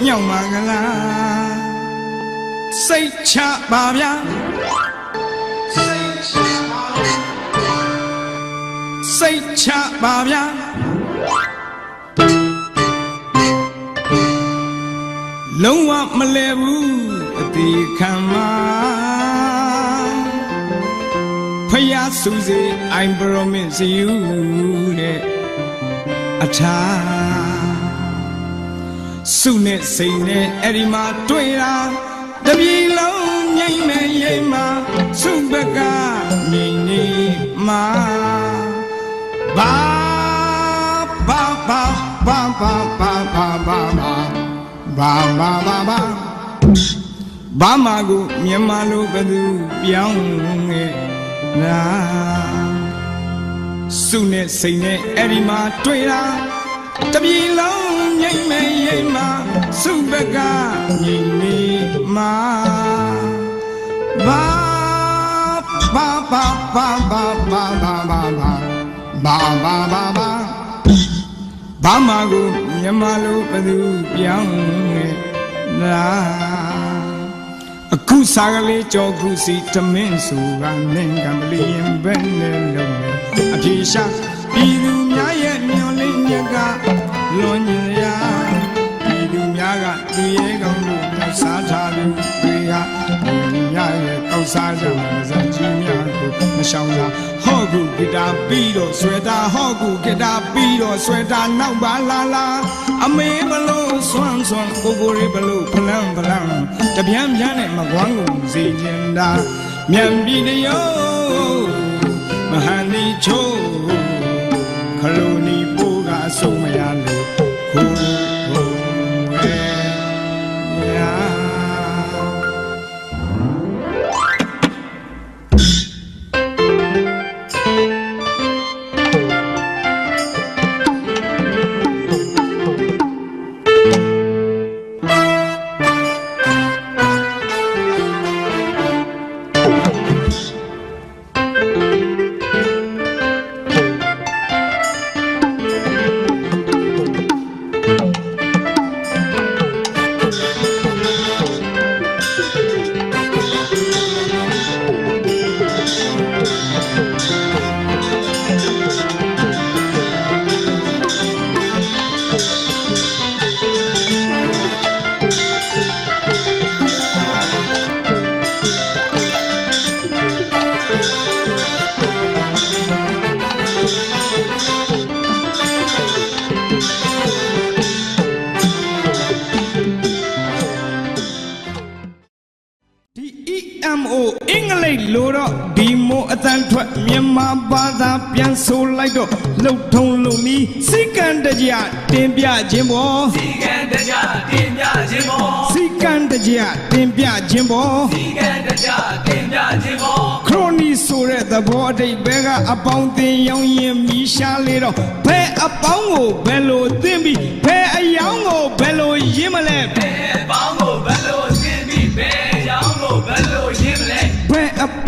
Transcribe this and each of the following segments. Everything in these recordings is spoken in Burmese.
အယံညောင်ပါကလားစိတ်ချပါဗျာစိတ်ချပါဗျာလုံးဝမလဲဘူးအတိခံမှာဖယားစုစီ I promise you တဲ့အထာ စုနဲ့စိတ်နဲ့အဲ့ဒီမှာတွေ့တာတပြေလုံးငိမ့်မဲ့ရိမ်မှာစုဘက်ကငိမ့်နေမှာဘာဘာဘာဘာဘာဘာဘာဘာဘာဘာဘာဘာဘာဘာမကိုမြန်မာလိုဘယ်သူပြောင်းခဲ့လားစုနဲ့စိတ်နဲ့အဲ့ဒီမှာတွေ့တာ တပြေလုံးငိမ့်မဲ့ရိမ်မှာစုဘက်ကငိမ့်နေမှာဘာဘာဘာဘာဘာဘာဘာဘာဘာဘာဘာဘာဘာဘာမကိုမြန်မာလိုဘယ်သူပြောင်းခဲ့လားအခုစားကလေးကြောခုစီတမင်းစုကမင်းကမလီရင်ဘယ်နဲ့လုံးလဲအပြေရှာပြည်သူများရဲ့မျော်လင့်မြက်က လွန်ညင်ရာပြည်သူများကသူရဲကောင်းတို့မြတ်စားထားသူတွေကပြည်သူများရဲ့ကောက်စားကြမှာစံကြီးများကိုမရှောင်တာဟော့ကူဂီတာပြီးတော့ဆွဲတာဟော့ကူဂီတာပြီးတော့ဆွဲတာနောက်ပါလာလာအမေဘလို့ဆွမ်းဆွမ်းကိုကိုလေးဘလို့ဖလန်းဖလန်းတပြန်းပြန်းနဲ့မကွမ်းကုန်စီနေတာမြန်ပြည်တယောမဟာနီချိုးခ ဒီမို့အတန်ထွက်မြန်မာဘာသာပြန်ဆိုလိုက်တော့လှုပ်ထုံလုံနီးစိတ်ကံတကြတင်ပြခြင်းပေါ်ဒီကံတကြတင်ပြခြင်းပေါ်စိတ်ကံတကြတင်ပြခြင်းပေါ်ဒီကံတကြတင်ပြခြင်းပေါ်ခရိုနီဆိုတဲ့သဘောအတိတ်ဘဲကအပေါင်းတင်ရောင်းရင်မီးရှားလေတော့ဘဲအပေါင်းကိုဘယ်လိုသင်ပြီးဘဲအယောင်းကိုဘယ်လိုရင်းမလဲဘယ်ပေါင်း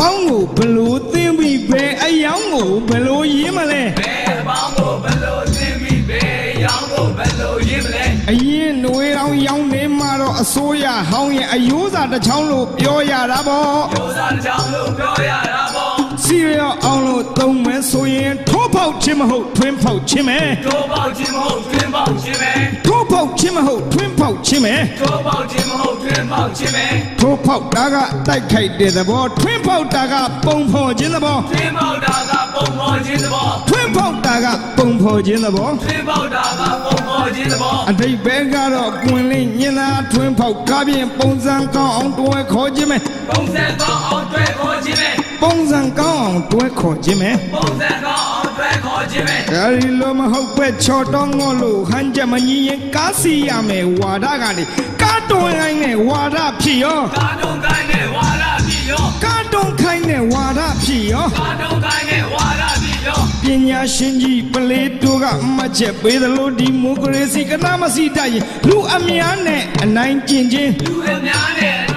ပေါင်းကိုဘယ်လိုသင်ပြီးဘဲအယောင်းကိုဘယ်လိုရင်းမလဲဘယ်ပေါင်းကိုဘယ်လိုသင်ပြီးဘယ်ရောင်းကိုဘယ်လိုရင်းမလဲအရင်ຫນွေအောင်ရောင်းနေမှာတော့အစိုးရဟောင်းရဲ့အယိုးစာတစ်ချောင်းလို့ပြောရတာပေါ့ဒုစားတစ်ချောင်းလို့ပြောရတာပေါ့ စီရအောင်လို့သုံးမယ်ဆိုရင်ထိုးပေါက်ခြင်းမဟုတ်ထွင်းပေါက်ခြင်းပဲတို့ပေါက်ခြင်းမဟုတ်တွင်ပေါက်ခြင်းပဲထိုးပေါက်ခြင်းမဟုတ်ထွင်းပေါက်ခြင်းပဲတို့ပေါက်ခြင်းမဟုတ်တွင်ပေါက်ခြင်းပဲထိုးပေါက်တာကတိုက်ခိုက်တဲ့သဘောထွင်းပေါက်တာကပုံဖော်ခြင်းသဘောတွင်ပေါက်တာကပုံပေါ်ခြင်းသဘောထွင်းပေါက်တာကပုံဖော်ခြင်းသဘောတွင်ပေါက်တာကပုံပေါ်ခြင်းသဘောအတိတ်ဘဲကတော့ကွင်လေးညင်သာထွင်းပေါက်ကားပြင်ပုံစံကောင်းအောင်တွဲခေါ်ခြင်းပဲပုံစံကောင်းအောင်တွေ့ခေါ်ခြင်းပဲ ပုံစံကောင်းအောင်တွဲခေါ်ခြင်းပဲပုံစံကောင်းအောင်တွေ့ခေါ်ခြင်းပဲအဲဒီလိုမဟုတ်ပဲချော်တော့ငေါလို့ဟန်ချက်မကြီးရင်ကားစီရမယ်ဝါဒကနေကားတွန်းခိုင်းတဲ့ဝါဒဖြစ်ရောကာတုံကိုင်းနဲ့ဝါရပြီရောကားတွန်းခိုင်းတဲ့ဝါဒဖြစ်ရောကာတုံကိုင်းနဲ့ဝါရပြီရောပညာရှင်ကြီးပလေးတို့ကမှတ်ချက်ပေးသလိုဒီမိုကရေစီကနာမရှိတတ်ရင်လူအများနဲ့အနိုင်ကျင့်ခြင်းလူအများနဲ့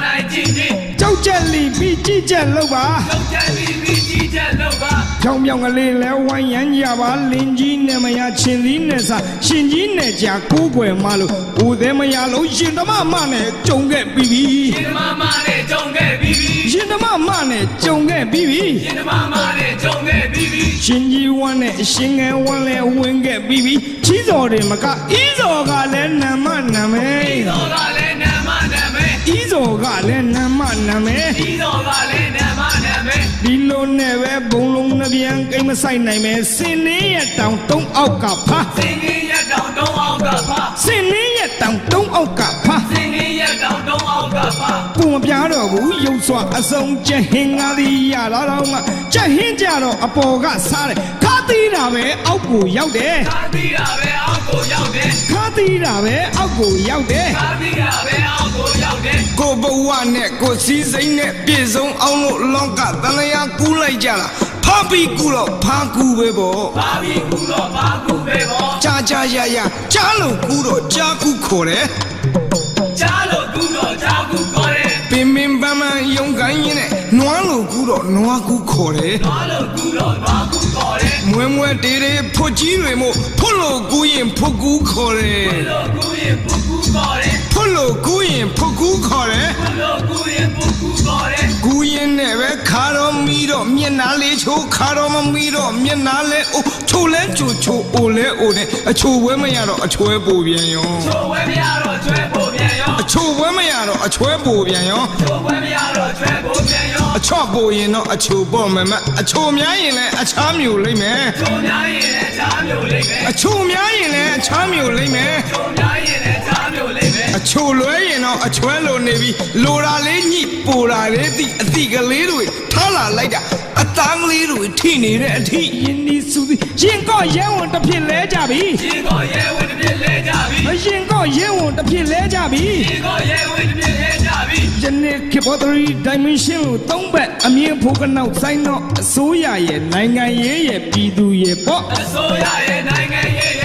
ပြီးကြည်ကြက်လို့ပါလောက်ချက်ပြီးပြီးကြီးချက်လောက်ပါဖဖြောင်းပြောင်းကလေးလဲဝိုင်းရမ်းကြပါလင်းကြီးနဲ့မရချင်းသီးနဲ့စာရှင်ကြီးနဲ့ကြာကိုးကွယ်မလို့ဦးသေးမရလို့ရှင်ဓမ္မမနဲ့ကြုံခဲ့ပြီးပြီရှင်မမနဲ့ကြုံခဲ့ပြီးပြီရှင်ဓမ္မမနဲ့ကြုံခဲ့ပြီးပြီရှင်မမနဲ့ကြုံခဲ့ပြီးပြီရှင်ကြီးဝမ်းနဲ့ရှင်ငယ်ဝမ်းလဲဝင်ခဲ့ပြီးပြီချီးစော်တယ်မကဤစော်ကလည်းနာမနာမဲဒီတော်ကလည်းနာမနာမဲဤ စော်ကလည်းနာမနာမဲဒီတော်ကလည်းနာမနာမဲဒီလိုနဲ့ပဲဘုံလုံးနှပြန်ကိမ့်မဆိုင်နိုင်မဲစင်နေရတောင်တုံးအောက်ကဖာစင်ကြီးရက်တောင်တုံးအောင်ကဖာစင်နေရတောင်တုံးအောက်ကဖာစင်ကြီးရက်တောင်တုံးအောင်ကဖာကိုမပြားတော့ဘူးရုပ်စွာအစုံချက်ဟင်္ကားသည်ရလာတော့မှချက်ဟင်းကြတော့အပေါ်ကစားတယ်ခါသီးတာပဲအောက်ကိုရောက်တယ်သာသီတာပဲအော က်ကိုရောက်တယ်ခါသီးတာပဲအောက်ကိုရောက်တယ်သာသီတာပဲအောက်ကိုရောက်တယ်ကိုဘဝနဲ့ကိုစည်းစိမ်နဲ့ပြည့်စုံအောင်လို့လောကတန်လျာကူးလိုက်ကြတာဖာပြီးကူတော့ဖာကူပဲပေါ့ဘာပြီးကူတော့ဘာကူပဲပေါ့ကြာကြာရရကြားလို့ကူတော့ကြားကူခေါ်တယ်ကြားလို့ကူတော့ကြားကူခေါ်တယ်ပင်ပင်ပန်းပန်းယုံကိုင်းရင်နဲ့နွားလို့ကူတော့နွားကူခေါ်တယ်ဘာလို့ကူတော့ဘာကူခေါ်တယ် မွဲမွဲတေးတေးဖွတ်ကြီးတွေမို့ဖွတ်လို့ကူရင်ဖွတ်ကူခေါ်တယ်လို့ကူရင်ပူကူခေါ်တယ်ဖွတ်လို့ကူရင်ဖွတ်ကူခေါ်တယ်လို့ကူရင်ပူကူခေါ်တယ်ကူရင်နဲ့ပဲခါတော့မီတော့မျက်နှာလေးချိုးခါတော့မမီတော့မျက်နှာလဲအိုးချိုလဲချိုချိုအိုလဲအိုနဲ့အချိုဝဲမရတော့အချွဲပူပြန်ရောချိုးဝဲမရတော့ကျွဲဖို့ပြန်ရော အချိုဝဲမရတော့အချွဲပူပြန်ရောချိုးဝဲမရတော့ကျွဲဖို့ပြန်ရောအချော့ပူရင်တော့အချိုပေါ့မမအချိုများရင်လည်းအခြားမျိုးလိမ့်မယ်ချိုးများရင်လည်းချားမျိုးလိမ့်မယ်အချိုများရင်လည်းအခြားမျိုးလိမ့်မယ်ချိုးများရင်လည်းချားမျိုးလိမ့်မယ်အချိုလွဲရင် တော့အချွဲလိုနေပြီလိုတာလေးညှိပူတာလေးတိအတိကလေးတွေထားလာလိုက်တာအတန်းကလေးတွေထိနေတဲ့အထိယင်းဒီစုသည်ရင်ကော့ရဲဝန်တစ်ဖြစ်လဲကြပြီဒီကိုရဲဝင်တစ်ပြည့်လဲကြပြီအရင်ကော့ရဲဝန်တစ်ဖြစ်လဲကြပြီဒီကိုရဲဝင်တစ်ပြည့်လဲကြပြီယနေ့ခေတ်ပေါ်3 dimension ကိုသုံးဘက်အမြင်ဖို့ကနောက်ဆိုင်တော့အစိုးရရဲ့နိုင်ငံရေးရဲ့ပြည်သူရဲ့ပေါ့အစိုးရရဲ့နိုင်ငံရဲ့ရဲ့ပြည်သူရဲ့ပေါ့အ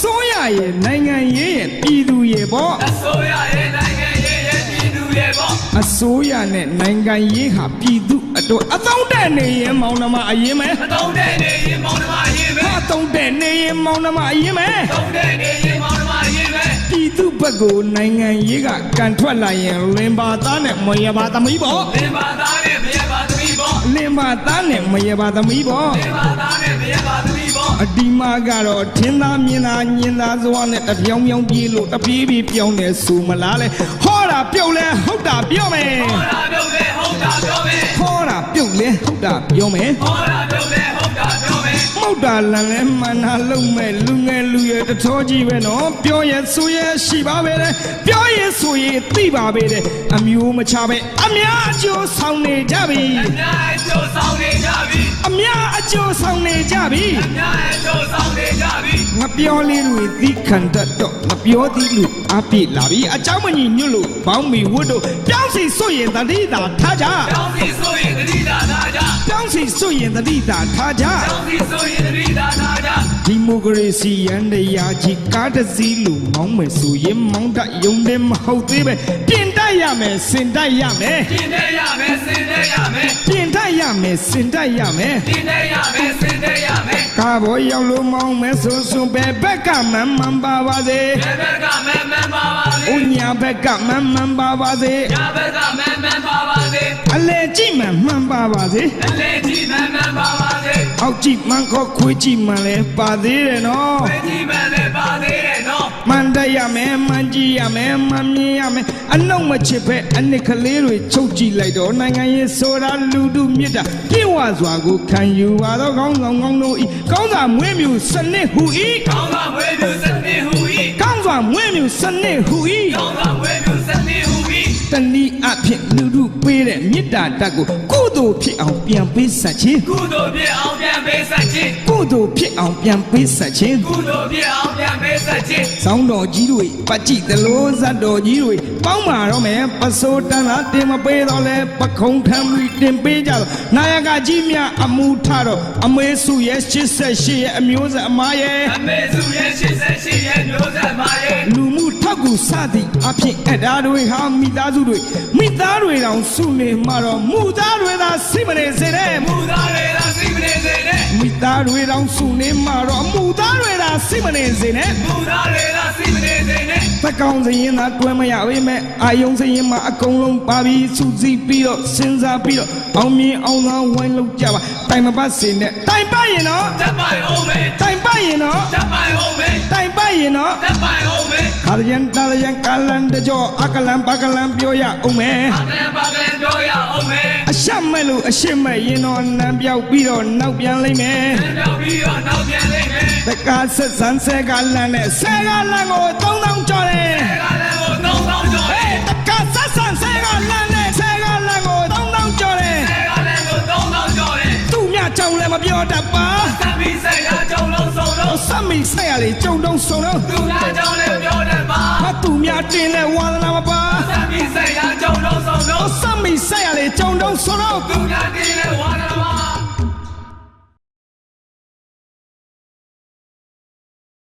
စိုးရရဲ့နိုင်ငံရေးရဲ့ပြည်သူရဲ့ပေါ့အစိုးရရဲ့နိုင်ငံရဲ့ရဲ့ပြည်သူရဲ့ပေါ့အစိုးရနဲ့နိုင်ငံရေးဟာပြည်သူအတွက်အသုံးတဲ့နေရင်မောင်နှမအရင်မဲမတုံးတဲ့နေရင်မောင်နှမရေးပဲအသုံးတဲ့နေရင်မောင်နှမအရင်မဲတုံးတဲ့နေရင်မောင်နှမရေးပဲပြည်သူဘက်ကိုနိုင်ငံရေးကကန်ထွက်လာရင်လင်ပါသားနဲ့မရပါသမီးပေါ့လင်ပါသားနဲ့မရပါသမီးပေါ့လင်ပါသားနဲ့မရပါသမီးပေါ့လင်ပါသားနဲ့မရပါသမီးပေါ့ အဒီမာကတော့ထင်းသားမြင်သားညင်သားစွာနဲ့တပြောင်ပြောင်ပြေးလို့တပြေးပြေးပြောင်းနေစူမလားလဲဟောတာပြုတ်လဲဟုတ်တာပြောမယ်ဟောတာပြုတ်လေဟုတ်တာပြောမယ်ဟောတာပြုတ်လဲဟုတ်တာပြောမယ်ဟောတာပြုတ်လေဟုတ်တာပြောမယ်မုတ်တာလန်လဲမန္နာလုံးမဲ့လူငယ်လူရွယ်တထောကြီးပဲနော်ပြောရဲဆိုရဲရှိပါပဲတဲ့ပြောရဲဆိုရဲသိပါပဲတဲ့အမျိုးမချပဲအများအကျိုးဆောင်နေကြပြီအများအကျိုးဆောင်နေကြပြီ အများအကျိုးဆောင်နေကြပြီ အများအကျိုးဆောင်နေကြပြီ ငါပြောလေးတွေသီးခံတတ်တော့ငါပြောသည်လူအပြည့်လာပြီအเจ้าမကြီးညွတ်လို့ဘောင်းမီဝတ်တို့ပြောင်းစီစွရင်တတိတာထားကြ တောင်းစီဆိုရင်တတိတာနာကြ ပြောင်းစီစွရင်တတိတာထားကြ တောင်းစီဆိုရင်တတိတာနာကြ ဒီမိုကရေစီရန်တရားကြီးကားတစ်စီးလူမောင်းမယ်ဆိုရင်မောင်းတယုံတယ်မဟုတ်သေးပဲပြင်တတ်ရမယ်စင်တတ်ရမယ် ပြင်းနေရမယ်စင်နေရမယ် ပြင်တတ်ရမယ်စင်တတ်ရမယ် ပြင်းနေရ မယ်စင်နေရမယ်ကားဘောရောက်လို့မောင်းမယ်ဆိုဆိုပဲဘက်ကမှန်မှန်ပါပါစေဘယ်ဘက်ကမန်မှန်ပါပါစေ။ဦးညာဘက်ကမှန်မှန်ပါပါစေညာဘက်ကမန်မှန်ပါပါစေ။အလဲကြည့်မှန်မှန်ပါပါစေအလေးကြီးမန်မှန်ပါပါစေ။အောက်ကြည့်မှန်ခေါ်ခွေးကြည့်မှန်လဲပါသေးတယ်နော်ဘယ်ကြီးမန်လဲပါသေးတယ်နော်။ မှန်တတ်ရမယ်မှန်ကြည့်ရမယ်မှန်မြင်ရမယ်အနှုတ်မချစ်ပဲအနစ်ကလေးတွေချုပ်ကြည့်လိုက်တော့နိုင်ငံရေးဆိုတာလူတုမြစ်တာပြည့်ဝစွာကိုခံယူပါတော့ကောင်းဆောင်ကောင်းတို့ဤကောင်းစာမွေးမြူစနစ်ဟူဤကောင်းကမွေးသူစနေဟူဤကောင်းစွာမွေးမြူစနစ်ဟူဤကောင်းကမွေးသူစနေဟူဤတဏီအဖြစ်လူတုပေးတဲ့မေတ္တာဓာတ်ကိုကုသိုလ်ဖြစ်အောင်ပြန်ပေးဆက်ခြင်းကုသိုလ်ပြအောင်ပြန်ပေးဆက်ချချင်းကုသိုလ်ဖြစ်အောင်ပြန်ပေးဆက်ခြင်းကုသိုလ်ပြအောင်ပြန်ပေး ဆက်ချင်းဆောင်းတော်ကြီးတွေပတ်ကြည့်သလိုဇတ်တော်ကြီးတွေပေါင်းမာတော့မယ်ပစိုးတန်လာတင်မပေးတော့လဲပခုံးထမ်းပြီးတင်ပေးကြတော့နာယကကြီးများအမှုထတော့အမေစုရဲ့88ရဲ့အမျိုးဆက်အမရဲ့အမေစုရဲ့88ရဲ့မျိုးဆက်မရဲ့လူမှုထောက်ကူစသည်အဖြစ်အတားတွေဟာမိသားစုတွေမိသားတွေတောင်စုနေမှာတော့မူသားတွေသာစိတ်မနေစေတဲ့မူသားတွေသာစိတ်မနေစေနဲ့ မိသားတွေတောင်စုနေမှာတော့မူသားတွေသာစိတ်မနေစေနဲ့မူသားတွေသာစိတ်မနေစေနဲ့သက်ကောင်းစရင်သာတွဲမရပေမဲ့အာယုံစရင်မှာအကုန်လုံးပါပြီးစူးစီးပြီးတော့စဉ်းစားပြီးတော့အောင်မြင်အောင်သာဝိုင်းလုပ်ကြပါတိုင်မပတ်စေနဲ့တိုင်ပတ်ရင်တော့တပ်ပိုင်အောင်မေတိုင်ပတ်ရင်တော့တပ်ပိုင်အောင်မေတိုင်ပတ်ရင်တော့တပ်ပိုင်အောင်မေခါရန်တာရန်ကာလန်တကြောအကလန်ပကလန်ပြောရအောင်မယ်အကလန်ပါကလန် ပြောရအောင်မေအရှက်မဲ့လို့အရှက်မဲ့ရင်တော့နံပြောက်ပြီးတော့နောက်ပြန်လိမ့်မယ်နောက်ပြီးတော့နောက်ပြန်လိမ့်မယ်တက္ကဆက်ဆန်းဆဲကလန်နဲ့ဆဲကလန်ကို3000ကျော်တယ်ကလန်ကိုသုံးဆောင်ကျော်တယ်တက္ကဆက်ဆန်းဆဲကလန်နဲ့ဆဲကလန်ကို3000ကျော်တယ်ကလန်ကိုသုံးဆောင်ကျော်တယ်သူ့မြကြောင့်လည်းမပြောတတ်ပါသံပြီးဆက်ရကြုံ လုံးစုံလုံးစမ်းမိဆက်ရလေကြုံတုံးဆုံတော့သူနာကြောင့်လည်းပြောတတ်ပါဟာသူ့မြတင်လဲဝါသနာမပါသံပြီးဆက်ရကြုံလုံးစုံလုံးစမ်းမိဆက်ရလေကြုံတုံးဆုံတော့သူနာတင်းလည်းဝါ